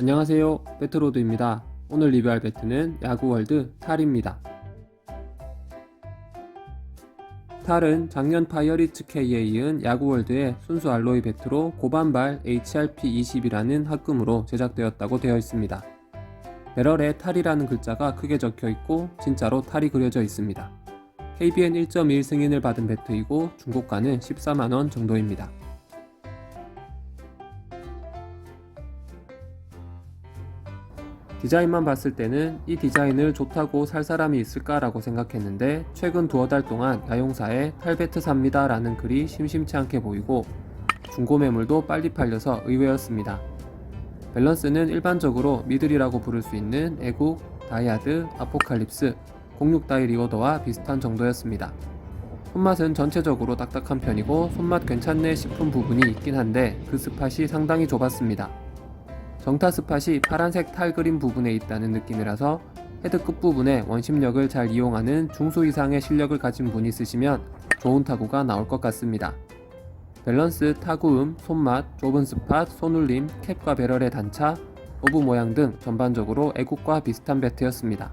안녕하세요. 배트로드입니다. 오늘 리뷰할 배트는 야구월드 탈입니다. 탈은 작년 파이어리츠 K에 이은 야구월드의 순수 알로이 배트로 고반발 HRP20이라는 합금으로 제작되었다고 되어 있습니다. 배럴에 탈이라는 글자가 크게 적혀 있고 진짜로 탈이 그려져 있습니다. KBN 1.1 승인을 받은 배트이고 중고가는 14만원 정도입니다 디자인만 봤을 때는 이 디자인을 좋다고 살 사람이 있을까라고 생각했는데 최근 두어 달 동안 야용사에 탈배트 삽니다 라는 글이 심심치 않게 보이고 중고 매물도 빨리 팔려서 의외였습니다. 밸런스는 일반적으로 미들이라고 부를 수 있는 애국, 다이아드, 아포칼립스, 06 다이 리오더와 비슷한 정도였습니다. 손맛은 전체적으로 딱딱한 편이고 손맛 괜찮네 싶은 부분이 있긴 한데 그 스팟이 상당히 좁았습니다. 정타 스팟이 파란색 탈 그림 부분에 있다는 느낌이라서 헤드 끝부분에 원심력을 잘 이용하는 중수 이상의 실력을 가진 분이 쓰시면 좋은 타구가 나올 것 같습니다. 밸런스, 타구음, 손맛, 좁은 스팟, 손울림, 캡과 배럴의 단차, 오브 모양 등 전반적으로 애국과 비슷한 배트였습니다.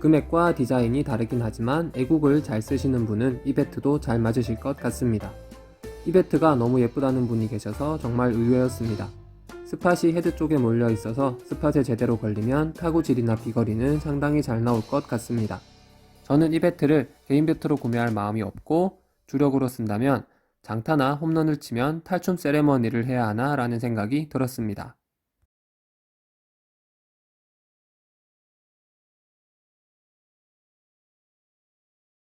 금액과 디자인이 다르긴 하지만 애국을 잘 쓰시는 분은 이 배트도 잘 맞으실 것 같습니다. 이 배트가 너무 예쁘다는 분이 계셔서 정말 의외였습니다. 스팟이 헤드 쪽에 몰려 있어서 스팟에 제대로 걸리면 타구질이나 비거리는 상당히 잘 나올 것 같습니다. 저는 이 배트를 개인 배트로 구매할 마음이 없고 주력으로 쓴다면 장타나 홈런을 치면 탈춤 세레머니를 해야 하나 라는 생각이 들었습니다.